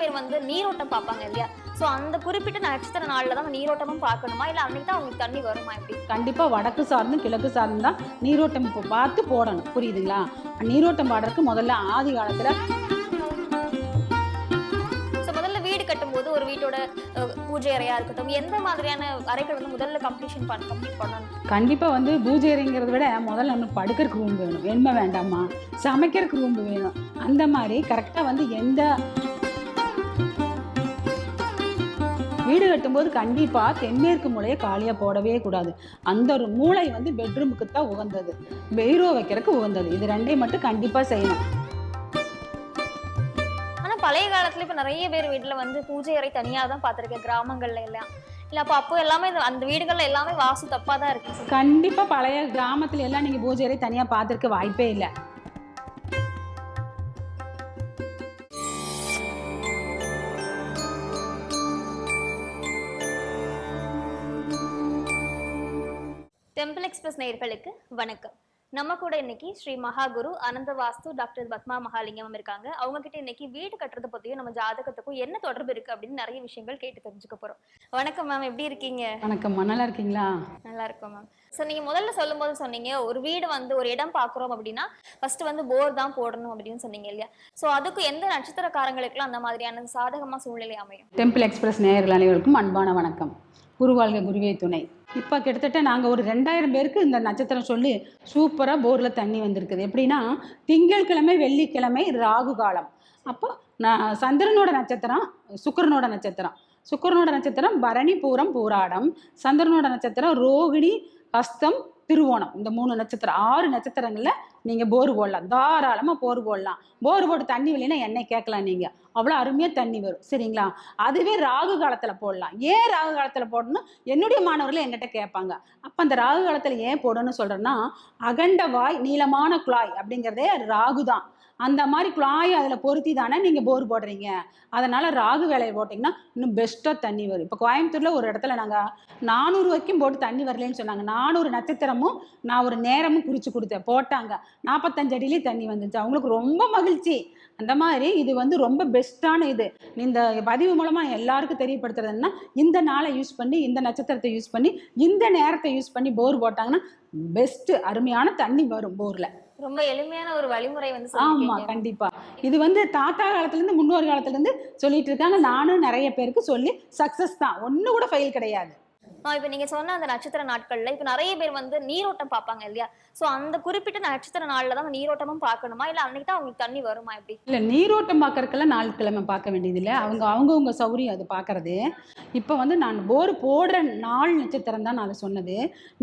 பேர் வந்து நீரோட்டம் பார்ப்பாங்க இல்லையா? ஸோ அந்த குறிப்பிட்ட நட்சத்திர நாளில் தான் நீரோட்டமும் பார்க்கணுமா? இல்லை அன்னைக்கு தான் அவங்களுக்கு தண்ணி வருமா எப்படி? கண்டிப்பாக வடக்கு சார்ந்தும் கிழக்கு சார்ந்தும் தான் நீரோட்டம் இப்போ பார்த்து போடணும். புரியுதுங்களா? நீரோட்டம் பாடுறதுக்கு முதல்ல ஆதி காலத்தில் ஸோ முதல்ல வீடு கட்டும்போது ஒரு வீட்டோட பூஜை அறையா இருக்கட்டும் எந்த மாதிரியான அறைகள் வந்து முதல்ல கம்ப்ளீஷன் பண்ண கம்ப்ளீட் பண்ணணும்? கண்டிப்பாக வந்து பூஜை அறைங்கிறத விட முதல்ல நம்மளுக்கு படுக்கிறதுக்கு ரூம் வேணும். வெண்மை வேண்டாமா? சமைக்கிறதுக்கு ரூம் வேணும். அந்த மாதிரி கரெக்டாக வந்து எந்த வீடு கட்டும்போது கண்டிப்பாக தென்மேற்கு மூலையை காலியாக போடவே கூடாது. அந்த ஒரு மூளை வந்து பெட்ரூமுக்கு தான் உகந்தது. பீரோ வைக்கிறதுக்கு உகந்தது. இது ரெண்டையும் மட்டும் கண்டிப்பாக செய்யணும். ஆனா பழைய காலத்துல இப்ப நிறைய பேர் வீட்டுல வந்து பூஜை அறை தனியா தான் பார்த்திருக்கேன் கிராமங்கள்ல எல்லாம். இல்ல அப்ப அப்போ எல்லாமே அந்த வீடுகள்ல எல்லாமே வாசு தப்பா தான் இருக்கு. கண்டிப்பாக பழைய கிராமத்துல எல்லாம் நீங்கள் பூஜை அறை தனியாக பார்த்துருக்க வாய்ப்பே இல்லை. டெம்பிள் எக்ஸ்பிரஸ் நேயர்களுக்கு வணக்கம். நம்ம கூட இன்னைக்கு ஸ்ரீ மகாகுரு அனந்த வாஸ்து டாக்டர் பத்மா மகாலிங்கம் இருக்காங்க. அவங்க கிட்ட இன்னைக்கு வீடு கட்டுறதை பத்தியும் நம்ம ஜாதகத்துக்கும் என்ன தொடர்பு இருக்கு அப்படின்னு நிறைய விஷயங்கள் கேட்டு தெரிஞ்சுக்க போறோம். வணக்கம் மேம் எப்படி இருக்கீங்க? வணக்கம்மா நல்லா இருக்கீங்களா? நல்லா இருக்கும் மேம் ஸோ நீங்க முதல்ல சொல்லும்போது சொன்னீங்க ஒரு வீடு வந்து ஒரு இடம் பார்க்குறோம் அப்படின்னா ஃபர்ஸ்ட் வந்து போர் தான் போடணும் அப்படின்னு சொன்னீங்க இல்லையா? ஸோ அதுக்கு எந்த நட்சத்திரக்காரங்களுக்குலாம் அந்த மாதிரியான சாதகமா சூழ்நிலை அமையும்? டெம்பிள் எக்ஸ்பிரஸ் நேயர்கள் அனைவருக்கும் அன்பான வணக்கம். குருவாழ்க குருவே துணை. இப்போ கிட்டத்தட்ட நாங்கள் ஒரு ரெண்டாயிரம் பேருக்கு இந்த நட்சத்திரம் சொல்லி சூப்பராக போரில் தண்ணி வந்திருக்குது. எப்படின்னா திங்கட்கிழமை வெள்ளிக்கிழமை ராகு காலம். அப்போ நான் சந்திரனோட நட்சத்திரம் சுக்கரனோட நட்சத்திரம். சுக்கரனோட நட்சத்திரம் பரணி பூரம் பூராடம். சந்திரனோட நட்சத்திரம் ரோகிணி ஹஸ்தம் திருவோணம். இந்த மூணு நட்சத்திரம் ஆறு நட்சத்திரங்களில் நீங்கள் போர் போடலாம். தாராளமாக போர் போடலாம். போர் போட்டு தண்ணி இல்லைன்னா எண்ணெய் கேட்கலாம் நீங்கள் அவ்வளோ அருமையாக தண்ணி வரும். சரிங்களா? அதுவே ராகு காலத்தில் போடலாம். ஏன் ராகு காலத்தில் போடணும் என்னுடைய மாணவர்கள் என்கிட்ட கேட்பாங்க. அப்போ அந்த ராகு காலத்தில் ஏன் போடணும்னு சொல்கிறேன்னா அகண்ட வாய் நீளமான குழாய் அப்படிங்கிறதே ராகு தான் அந்த மாதிரி குழாய் அதில் பொருத்தி தானே நீங்கள் போர் போடுறீங்க. அதனால் ராகு வேலையை போட்டிங்கன்னா இன்னும் பெஸ்ட்டாக தண்ணி வரும். இப்போ கோயம்புத்தூரில் ஒரு இடத்துல நாங்கள் நானூறு வரைக்கும் போட்டு தண்ணி வரலன்னு சொன்னாங்க. நானூறு நட்சத்திரமும் நான் ஒரு நேரமும் குறித்து கொடுத்தேன். போட்டாங்க. நாற்பத்தஞ்சு அடியிலேயே தண்ணி வந்துச்சு. அவங்களுக்கு ரொம்ப மகிழ்ச்சி. அந்த மாதிரி இது வந்து ரொம்ப பெஸ்ட்டான இது. இந்த பதிவு மூலமாக எல்லாருக்கும் தெரியப்படுத்துறதுன்னா இந்த நாளை யூஸ் பண்ணி இந்த நட்சத்திரத்தை யூஸ் பண்ணி இந்த நேரத்தை யூஸ் பண்ணி போர் போட்டாங்கன்னா பெஸ்ட்டு அருமையான தண்ணி வரும் போரில். ரொம்ப எளிமையான ஒரு வழிமுறை வந்து ஆமா கண்டிப்பா. இது வந்து தாத்தா காலத்துல இருந்து முன்னோர் காலத்துல இருந்து சொல்லிட்டு இருக்காங்க. நானும் நிறைய பேருக்கு சொல்லி சக்சஸ் தான். ஒண்ணு கூட ஃபெயில் கிடையாது. இப்ப நீங்க சொன்ன அந்த நட்சத்திர நாட்கள்ல இப்ப நிறைய பேர் வந்து நீரோட்டம் பார்ப்பாங்க இல்லையா? சோ அந்த குறிப்பிட்ட நட்சத்திர நாள்ல தான் நீரோட்டமும் பார்க்கணுமா? இல்ல அன்னைக்கு தான் அவங்களுக்கு தண்ணி வருமா எப்படி? இல்ல நீரோட்டம் பார்க்கறதுக்கெல்லாம் நாள் கிழமை பார்க்க வேண்டியது இல்லை. அவங்க அவங்கவுங்க சௌரியம் அது பார்க்கறது. இப்போ வந்து நான் போர் போடுற நாள் நட்சத்திரம் தான் நான் அதை சொன்னது.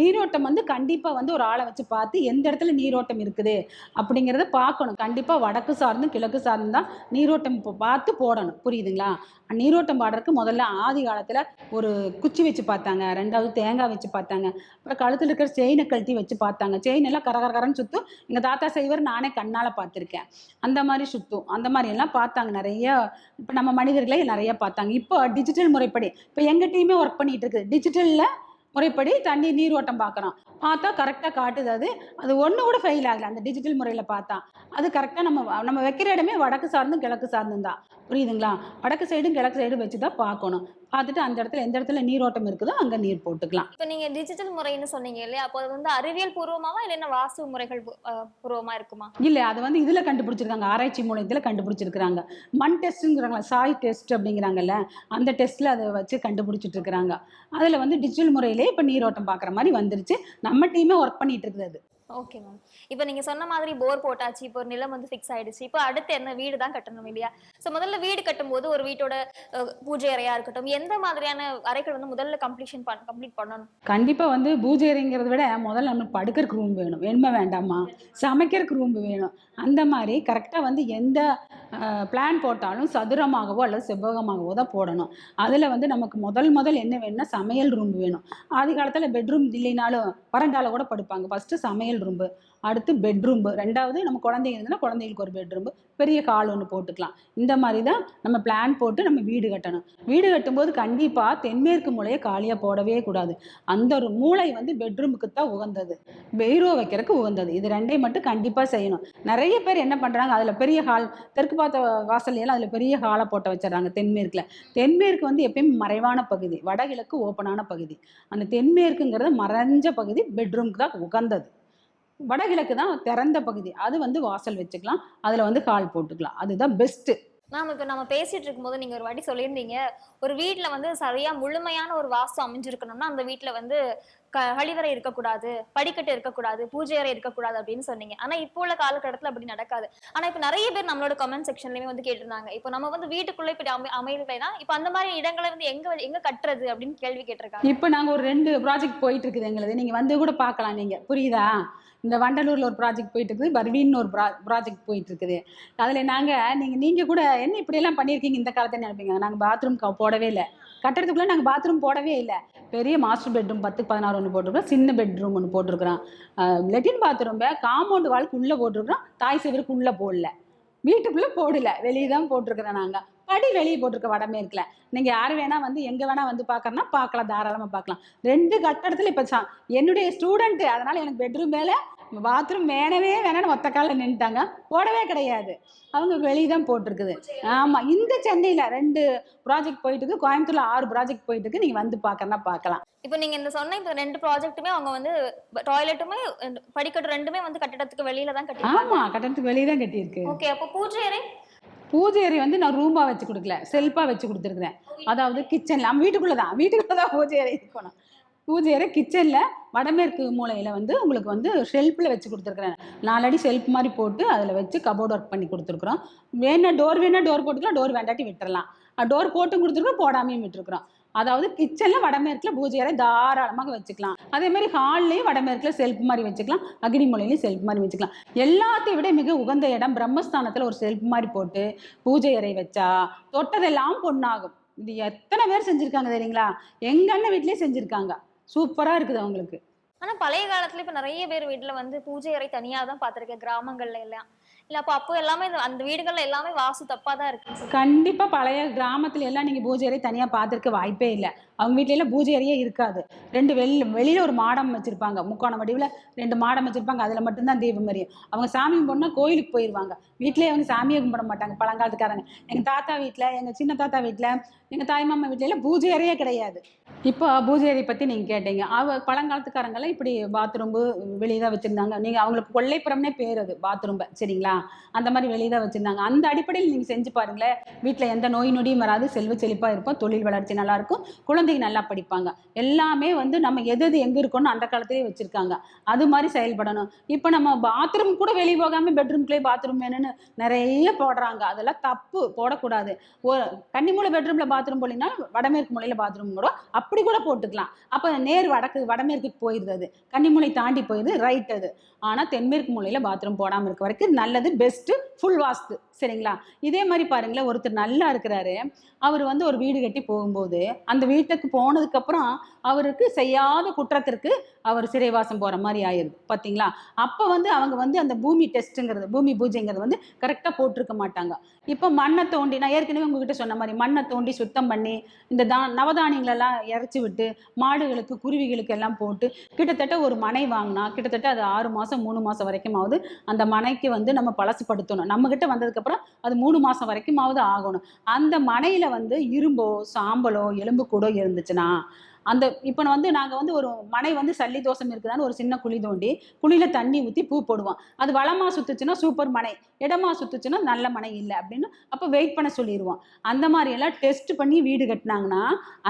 நீரோட்டம் வந்து கண்டிப்பாக வந்து ஒரு ஆளை வச்சு பார்த்து எந்த இடத்துல நீரோட்டம் இருக்குது அப்படிங்கிறத பார்க்கணும். கண்டிப்பாக வடக்கு சார்ந்தும் கிழக்கு சார்ந்தும் தான் நீரோட்டம் இப்போ பார்த்து போடணும். புரியுதுங்களா? நீரோட்டம் பாடுறதுக்கு முதல்ல ஆதி காலத்தில் ஒரு குச்சி வச்சு பார்த்தாங்க. ரெண்டாவது தேங்காய் வச்சு பார்த்தாங்க. அப்புறம் கழுத்தில் இருக்கிற செயினை கழட்டி வச்சு பார்த்தாங்க. செயின் எல்லாம் கர கரன்னு சுற்றும் எங்கள் தாத்தா செய்வர் நானே கண்ணால் பார்த்துருக்கேன். அந்த மாதிரி சுத்தும். அந்த மாதிரி எல்லாம் பார்த்தாங்க. நிறைய இப்போ நம்ம மனிதர்களே நிறைய பார்த்தாங்க. இப்போ டிஜிட்டல் முறைப்படி. இப்போ எங்கள் டீமே ஒர்க் பண்ணிட்டு இருக்குது. டிஜிட்டலில் முறைப்படி தண்ணி நீர் ஓட்டம் பார்க்குறோம். பார்த்தா கரெக்டாக காட்டுது அது. அது ஒன்று கூட ஃபெயில் ஆகலை. அந்த டிஜிட்டல் முறையில் பார்த்தா. அது கரெக்டாக நம்ம நம்ம வைக்கிற இடமே வடக்கு சார்ந்தும் கிழக்கு சார்ந்தும் தான். புரியுதுங்களா? வடக்கு சைடும் கிழக்கு சைடும் வச்சு தான் பார்க்கணும். பார்த்துட்டு அந்த இடத்துல எந்த இடத்துல நீரோட்டம் இருக்குதோ அங்கே நீர் போட்டுக்கலாம். இப்ப நீங்க டிஜிட்டல் முறைன்னு சொன்னீங்க இல்லையா? அப்போ அது வந்து அறிவியல் பூர்வமாவா இல்ல என்ன வாஸ்து முறைகள் பூ- அஹ், பூர்வமா இருக்குமா? இல்லை அது வந்து இதில் கண்டுபிடிச்சிருக்காங்க. ஆராய்ச்சி மூலத்தில் கண்டுபிடிச்சிருக்கிறாங்க. மண் டெஸ்ட்டுங்கிறாங்களா சாய் டெஸ்ட் அப்படிங்கிறாங்கல்ல அந்த டெஸ்ட்டில் அதை வச்சு கண்டுபிடிச்சிட்டு இருக்கிறாங்க அதில் வந்து டிஜிட்டல் முறையிலே இப்போ நீரோட்டம் பார்க்குற மாதிரி வந்துருச்சு. நம்ம டீமே ஒர்க் பண்ணிட்டு இருக்குது ஓகே மேம் இப்போ நீங்கள் சொன்ன மாதிரி போர் போட்டாச்சு இப்போ ஒரு நிலம் வந்து ஃபிக்ஸ் ஆயிடுச்சு. இப்போ அடுத்து என்ன? வீடு தான் கட்டணும் இல்லையா? ஸோ முதல்ல வீடு கட்டும்போது ஒரு வீட்டோட பூஜை அறையாக இருக்கட்டும் எந்த மாதிரியான அறைகள் வந்து முதல்ல கம்ப்ளீஷன் பண்ண கம்ப்ளீட் பண்ணணும்? கண்டிப்பாக வந்து பூஜை அறைங்கிறத விட முதல்ல நம்ம படுக்கிறதுக்கு ரூம் வேணும். வெண்மை வேண்டாமா? சமைக்கிறதுக்கு ரூம் வேணும். அந்த மாதிரி கரெக்டாக வந்து எந்த பிளான் போட்டாலும் சதுரமாகவோ அல்லது செவ்வகமாகவோ தான் போடணும். அதில் வந்து நமக்கு முதல் முதல் என்ன வேணும்னா சமையல் ரூம் வேணும். ஆதி காலத்தில் பெட்ரூம் இல்லைனாலும் வறண்டால கூட படுப்பாங்க. ஃபஸ்ட்டு சமையல் ரூம்பு அடுத்து பெட்ரூம் ரெண்டாவது நம்ம குழந்தைங்க இருந்ததுன்னா குழந்தைங்களுக்கு ஒரு பெட்ரூம் பெரிய ஹால் ஒன்று போட்டுக்கலாம். இந்த மாதிரி தான் நம்ம பிளான் போட்டு நம்ம வீடு கட்டணும். வீடு கட்டும்போது கண்டிப்பாக தென்மேற்கு மூலையை காலியாக போடவே கூடாது. அந்த ஒரு மூளை வந்து பெட்ரூமுக்கு தான் உகந்தது. பீரோ வைக்கிறதுக்கு உகந்தது. இது ரெண்டையும் மட்டும் கண்டிப்பாக செய்யணும். நிறைய பேர் என்ன பண்ணுறாங்க அதில் பெரிய ஹால் தெற்கு பார்த்த வாசல்லையெல்லாம் அதில் பெரிய ஹாலை போட்டு வச்சிடறாங்க தென்மேற்கில். தென்மேற்கு வந்து எப்பயும் மறைவான பகுதி. வடகிழக்கு ஓப்பனான பகுதி. அந்த தென்மேற்குங்கிறது மறைஞ்ச பகுதி பெட்ரூமுக்கு தான் உகந்தது. வடகிழக்கு தான் திறந்த பகுதி. அது வந்து வாசல் வச்சுக்கலாம். அதில் வந்து கால் போட்டுக்கலாம். அதுதான் பெஸ்ட்டு மேம் இப்போ நம்ம பேசிட்டு இருக்கும்போது நீங்க ஒரு வாட்டி சொல்லியிருந்தீங்க. ஒரு வீட்டில் வந்து சரியா முழுமையான ஒரு வாஸ்து அமைஞ்சிருக்கணும்னா அந்த வீட்டில் வந்து கழிவறை இருக்கக்கூடாது படிக்கட்டு இருக்கக்கூடாது பூஜை அறை இருக்கக்கூடாது அப்படின்னு சொன்னீங்க. ஆனா இப்போ உள்ள காலகட்டத்துல அப்படி நடக்காது. ஆனா இப்போ நிறைய பேர் நம்மளோட கமெண்ட் செக்ஷன்லயுமே வந்து கேட்டிருந்தாங்க. இப்போ நம்ம வந்து வீட்டுக்குள்ள இப்படி அமை அமையலைன்னா இப்போ அந்த மாதிரி இடங்களை வந்து எங்க எங்க கட்டுறது அப்படின்னு கேள்வி கேட்டிருக்காங்க. இப்போ நாங்கள் ஒரு ரெண்டு ப்ராஜெக்ட் போயிட்டு இருக்குது எங்களுது. நீங்கள் வந்து கூட பார்க்கலாம் நீங்கள் புரியுதா? இந்த வண்டலூரில் ஒரு ப்ராஜெக்ட் போயிட்டு இருக்குது. பர்வீன் ஒரு ப்ரா ப்ராஜெக்ட் போயிட்டு இருக்குது. அதில் நாங்கள் நீங்கள் நீங்கள் கூட என்ன இப்படியெல்லாம் பண்ணியிருக்கீங்க இந்த காலத்தை நினைப்பீங்க? நாங்கள் பாத்ரூம் போடவே இல்லை. கட்டிடத்துக்குள்ளே நாங்கள் பாத்ரூம் போடவே இல்லை. பெரிய மாஸ்டர் பெட்ரூம் பத்துக்கு பதினாறு ஒன்று போட்டிருக்கிறோம். சின்ன பெட்ரூம் ஒன்று போட்டிருக்கிறோம். லெட்டின் பாத்ரூம்பை காம்பவுண்டு வாழ்க்கை உள்ளே போட்டிருக்கிறோம். தாய் சிவருக்கு உள்ளே போடல. வீட்டுக்குள்ளே போடல. வெளியே தான் போட்டிருக்கிறோம் நாங்கள் படி வெளியே போட்டிருக்க வடமேற்கில் நீங்கள் யார் வேணால் வந்து எங்கே வேணால் வந்து பார்க்கறனா பார்க்கலாம் தாராளமாக பார்க்கலாம் ரெண்டு கட்டடத்தில் இப்போ சா என்னுடைய ஸ்டூடெண்ட்டு அதனால் எனக்கு பெட்ரூம் மேலே பாத்ரூம் வேணவே வேணான்னு ஒத்த காலில் நின்றுட்டாங்க போடவே கிடையாது. அவங்க வெளியே தான் போட்டிருக்குது. ஆமாம் இந்த சென்னையில் ரெண்டு ப்ராஜெக்ட் போயிட்டு இருக்கு. கோயம்புத்தூர்ல ஆறு ப்ராஜெக்ட் போயிட்டு இருக்கு. நீங்கள் வந்து பார்க்கறனா பார்க்கலாம். இப்போ நீங்க இந்த சொன்ன இப்போ ரெண்டு ப்ராஜெக்ட்டுமே அவங்க வந்து டாய்லெட்டுமே படிக்கட்டு ரெண்டுமே வந்து கட்டிடத்துக்கு வெளியில தான் கட்டிருக்காங்க ஆமாம் கட்டடத்துக்கு வெளியே தான் கட்டியிருக்கு. ஓகே அப்போ பூஜை அறை? பூஜை அறை வந்து நான் ரூமாக வச்சு கொடுக்கல. செல்ஃபாக வச்சு கொடுத்துருக்குறேன். அதாவது கிச்சனில் நம்ம வீட்டுக்குள்ளே தான் வீட்டுக்குள்ளே தான் பூஜை அறை இருக்கணும். பூஜை அறை கிச்சனில் வடமேற்கு மூலையில் வந்து உங்களுக்கு வந்து ஷெல்ஃபில் வச்சு கொடுத்துருக்குறேன். நாலடி ஷெல்ஃப் மாதிரி போட்டு அதில் வச்சு கபோர்ட் ஒர்க் பண்ணி கொடுத்துருக்குறோம். வேணா டோர் வேணா டோர் போட்டுக்கலாம் டோர் வேண்டாட்டி விட்டுறலாம். டோர் போட்டும் கொடுத்துருக்கோம் போடாமையும் விட்டுருக்குறோம். அதாவது கிச்சனில் வடமேற்கில் பூஜை அறை தாராளமாக வச்சுக்கலாம். அதே மாதிரி ஹால்லையும் வடமேற்கில் செல்ஃப் மாதிரி வச்சுக்கலாம். அக்னி மூலையிலையும் செல்ஃப் மாதிரி வச்சுக்கலாம். எல்லாத்தையும் விட மிக உகந்த இடம் பிரம்மஸ்தானத்தில் ஒரு செல்ஃப் மாதிரி போட்டு பூஜை அறை வச்சா தொட்டதெல்லாம் பொண்ணாகும் இது எத்தனை பேர் செஞ்சுருக்காங்க தெரியுங்களா? எங்கள் அண்ணன் வீட்லேயே செஞ்சுருக்காங்க. சூப்பராக இருக்குது அவங்களுக்கு. ஆனா பழைய காலத்துல இப்ப நிறைய பேர் வீட்டுல வந்து பூஜை அறை தனியா தான் பாத்திருக்கேன் கிராமங்கள்ல எல்லாம். இல்ல அப்ப அப்போ எல்லாமே அந்த வீடுகள்ல எல்லாமே வாசு தப்பா தான் இருக்கு. கண்டிப்பாக பழைய கிராமத்துல எல்லாம் நீங்கள் பூஜை அறை தனியாக பார்த்துருக்க வாய்ப்பே இல்லை. அவங்க வீட்ல பூஜை அறையே இருக்காது. ரெண்டு வெளி வெளியில் ஒரு மாடம் வச்சுருப்பாங்க. முக்கோண வடிவில் ரெண்டு மாடம் வச்சுருப்பாங்க. அதில் மட்டும்தான் தீபம் எரியும். அவங்க சாமி கும்பிடனா கோயிலுக்கு போயிடுவாங்க வீட்டிலேயே அவங்க சாமியை கும்பிட மாட்டாங்க பழங்காலத்துக்காரங்க. எங்கள் தாத்தா வீட்டில் எங்கள் சின்ன தாத்தா வீட்டில் எங்கள் தாய் மாமா எல்லாம் பூஜை அறையே கிடையாது. இப்போ பூஜை அறை பற்றி நீங்கள் கேட்டீங்க. அவ பழங்காலத்துக்காரங்கெல்லாம் இப்படி பாத்ரூம்பு வெளியே தான் வச்சுருந்தாங்க. நீங்கள் அவங்களுக்கு கொள்ளைப்புறம்னே பேர் அது பாத்ரூம்பை சரிங்களா? அந்த மாதிரி வெளியே தான் வச்சுருந்தாங்க. அந்த அடிப்படையில் நீங்கள் செஞ்சு பாருங்களேன். வீட்டில் எந்த நோய் நொடியும் வராது. செல்வ செழிப்பாக இருப்போம். தொழில் வளர்ச்சி நல்லா இருக்கும். குழந்தைங்க நல்லா படிப்பாங்க. எல்லாமே வந்து நம்ம எது எது எங்கே இருக்கோன்னு அந்த காலத்திலேயே வச்சுருக்காங்க. அது மாதிரி செயல்படணும். இப்போ நம்ம பாத்ரூம் கூட வெளியே போகாமல் பெட்ரூம்குள்ளே பாத்ரூம் வேணும்னு நிறைய போடுறாங்க. அதெல்லாம் தப்பு. போடக்கூடாது. ஒரு கன்னிமூலை பெட்ரூமில் பாத்ரூம் போலிங்கன்னா வடமேற்கு மூலையில் பாத்ரூம் கூட அப்படி கூட போட்டுக்கலாம். அப்போ நேர் வடக்கு வடமேற்குக்கு போயிடுது அது. கன்னிமூலை தாண்டி போயிடுது ரைட் அது. ஆனால் தென்மேற்கு மூலையில் பாத்ரூம் போடாமல் இருக்க வரைக்கும் நல்லது பெஸ்ட்டு ஃபுல் வாஸ்து சரிங்களா? இதே மாதிரி பாருங்களேன் ஒருத்தர் நல்லா இருக்கிறாரு. அவர் வந்து ஒரு வீடு கட்டி போகும்போது அந்த வீட்டுக்கு போனதுக்கப்புறம் அவருக்கு செய்யாத குற்றத்திற்கு அவர் சிறைவாசம் போகிற மாதிரி ஆயிடுது பார்த்தீங்களா அப்போ வந்து அவங்க வந்து அந்த பூமி டெஸ்ட்டுங்கிறது பூமி பூஜைங்கிறது வந்து கரெக்டாக போட்டிருக்க மாட்டாங்க. இப்போ மண்ணை தோண்டி நான் ஏற்கனவே உங்ககிட்ட சொன்ன மாதிரி மண்ணை தோண்டி சுத்தம் பண்ணி இந்த தா நவதானியங்களெல்லாம் இறச்சி விட்டு மாடுகளுக்கு குருவிகளுக்கு எல்லாம் போட்டு கிட்டத்தட்ட ஒரு மனை வாங்கினா கிட்டத்தட்ட அது ஆறு மாதம் மூணு மாதம் வரைக்குமாவது அந்த மனைக்கு வந்து நம்ம பழசுப்படுத்தணும் நம்மக்கிட்ட வந்ததுக்கப்புறம் அது மூணு மாதம் வரைக்குமாவது ஆகணும். அந்த மனையில் வந்து இரும்போ சாம்பலோ எலும்பு கூடோ இருந்துச்சுன்னா அந்த இப்போ வந்து நாங்கள் வந்து ஒரு மனை வந்து சல்லி தோசம் இருக்குதான்னு ஒரு சின்ன குழி தோண்டி குழியில் தண்ணி ஊற்றி பூ போடுவோம். அது வளமாக சுத்துச்சுன்னா சூப்பர் மனை இடமா சுத்துச்சுன்னா நல்ல மனை இல்லை அப்படின்னு அப்போ வெயிட் பண்ண சொல்லிடுவோம் அந்த மாதிரி எல்லாம் டெஸ்ட் பண்ணி வீடு கட்டினாங்கன்னா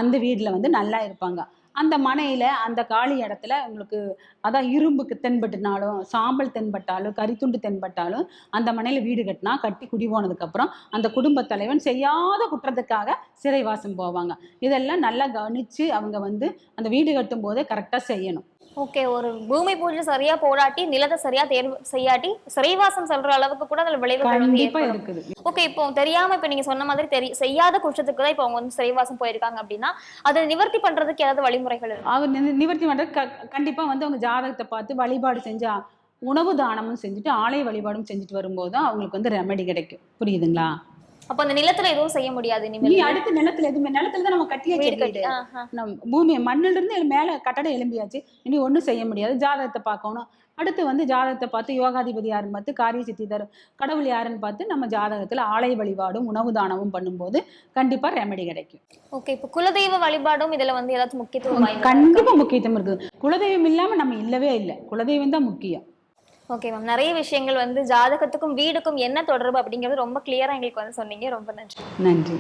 அந்த வீட்டில் வந்து நல்லா இருப்பாங்க. அந்த மனையில் அந்த காலி இடத்துல உங்களுக்கு அதான் இரும்புக்கு தென்பட்டுனாலும் சாம்பல் தென்பட்டாலும் கரித்துண்டு தென்பட்டாலும் அந்த மனையில் வீடு கட்டினா கட்டி குடி போனதுக்கப்புறம் அந்த குடும்பத் தலைவன் செய்யாத குற்றத்துக்காக சிறைவாசம் போவாங்க. இதெல்லாம் நல்லா கவனித்து அவங்க வந்து அந்த வீடு கட்டும் போதே கரெக்டாக செய்யணும். ஓகே ஒரு பூமி பூஜை சரியா போடாட்டி நிலத்தை சரியா தேர்வு செய்யாட்டி சிறைவாசம் சொல்ற அளவுக்கு கூட அதுல விளைவுகள் ஓகே இப்போ தெரியாம இப்ப நீங்க சொன்ன மாதிரி தெரி செய்யாத குற்றத்துக்கு தான் இப்போ அவங்க வந்து சிறைவாசம் போயிருக்காங்க அப்படின்னா அதை நிவர்த்தி பண்றதுக்கு ஏதாவது வழிமுறைகள் அவர் நிவர்த்தி பண்ணுறது க கண்டிப்பாக வந்து அவங்க ஜாதகத்தை பார்த்து வழிபாடு செஞ்சா உணவு தானமும் செஞ்சுட்டு ஆலய வழிபாடும் செஞ்சுட்டு வரும்போது அவங்களுக்கு வந்து ரெமெடி கிடைக்கும். புரியுதுங்களா? அப்ப அந்த நிலத்துல எதுவும் செய்ய முடியாது நீ அடுத்த நிலத்துல எதுவுமே நிலத்துல தான் நம்ம கட்டியாச்சு பூமி மண்ணில இருந்து மேல கட்டடம் எழும்பியாச்சு. இனி ஒண்ணும் செய்ய முடியாது. ஜாதகத்தை பார்க்கணும். அடுத்து வந்து ஜாதகத்தை பார்த்து யோகாதிபதி யாருன்னு பார்த்து காரிய சித்தி தரும் கடவுள் யாருன்னு பார்த்து நம்ம ஜாதகத்துல ஆலய வழிபாடும் உணவு தானமும் பண்ணும்போது கண்டிப்பா ரெமெடி கிடைக்கும். ஓகே இப்போ குலதெய்வ வழிபாடும் இதுல வந்து ஏதாச்சும் முக்கியத்துவம்? கண்டிப்பா முக்கியத்துவம் இருக்குது. குலதெய்வம் இல்லாம நம்ம இல்லவே இல்லை. குலதெய்வம் தான் முக்கியம். ஓகே மேம் நிறைய விஷயங்கள் வந்து ஜாதகத்துக்கும் வீடுக்கும் என்ன தொடர்பு அப்படிங்கிறது ரொம்ப கிளியரா எங்களுக்கு வந்து சொன்னீங்க. ரொம்ப நன்றி. நன்றி.